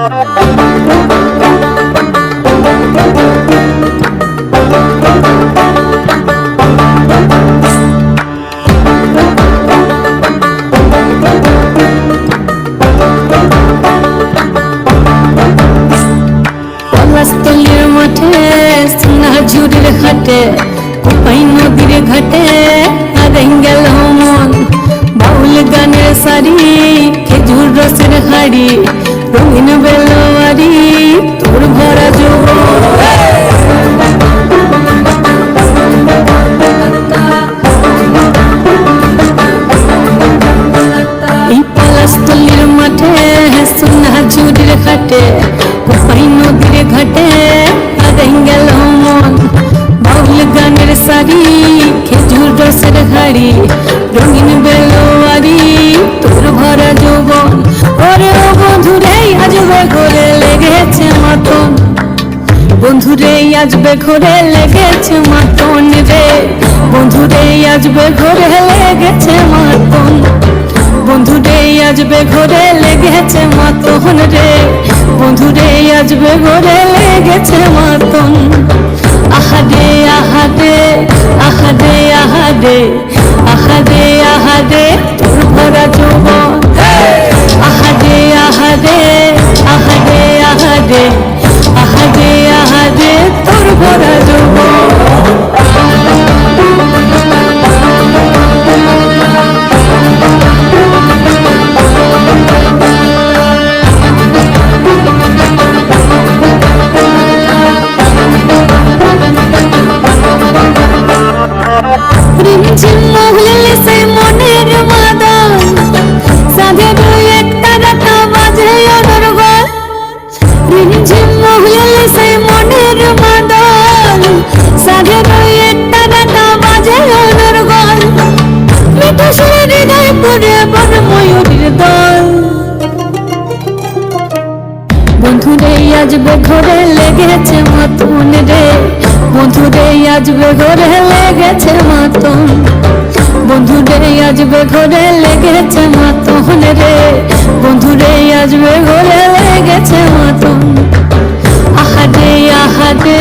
পলাশতলির মাঠে, সিংহা ঝুড়ির ঘাটে কোপাই নদীর ঘাটে হারেন গেল মন। বাউল গানের শাড়ি খেজুর রসের হাড়ি রঙিন বেলোয়ারি, তোর ভরা যৌবন এই মাঠে সোনা ঝুড়ির ঘাটে কোপাই মন। বাউল গানের শাড়ি খেজুর রসের হাড়ি লেগেছে মতন। বন্ধুরে আজবে ঘরে লেগেছে মাতন রে। বন্ধুরে আজবে ঘরে লেগেছে মাতন। বন্ধুরে আজবে ঘরে লেগেছে মাতন রে। বন্ধুরে আজবে ঘরে লেগেছে মাতন। আহাদে আহাদে আহাদে আহাদে। আহাদে আহাদে, তোর ভরা যৌবন। বন্ধুরে আজবে ঘরে লেগেছে মতন রে। বন্ধুরে আজবে ঘরে লেগেছে মতন। বন্ধুরে আজবে ঘরে লেগেছে মতন রে। বন্ধুরে আজবে ঘরে লেগেছে মতন। আহাদে আহাদে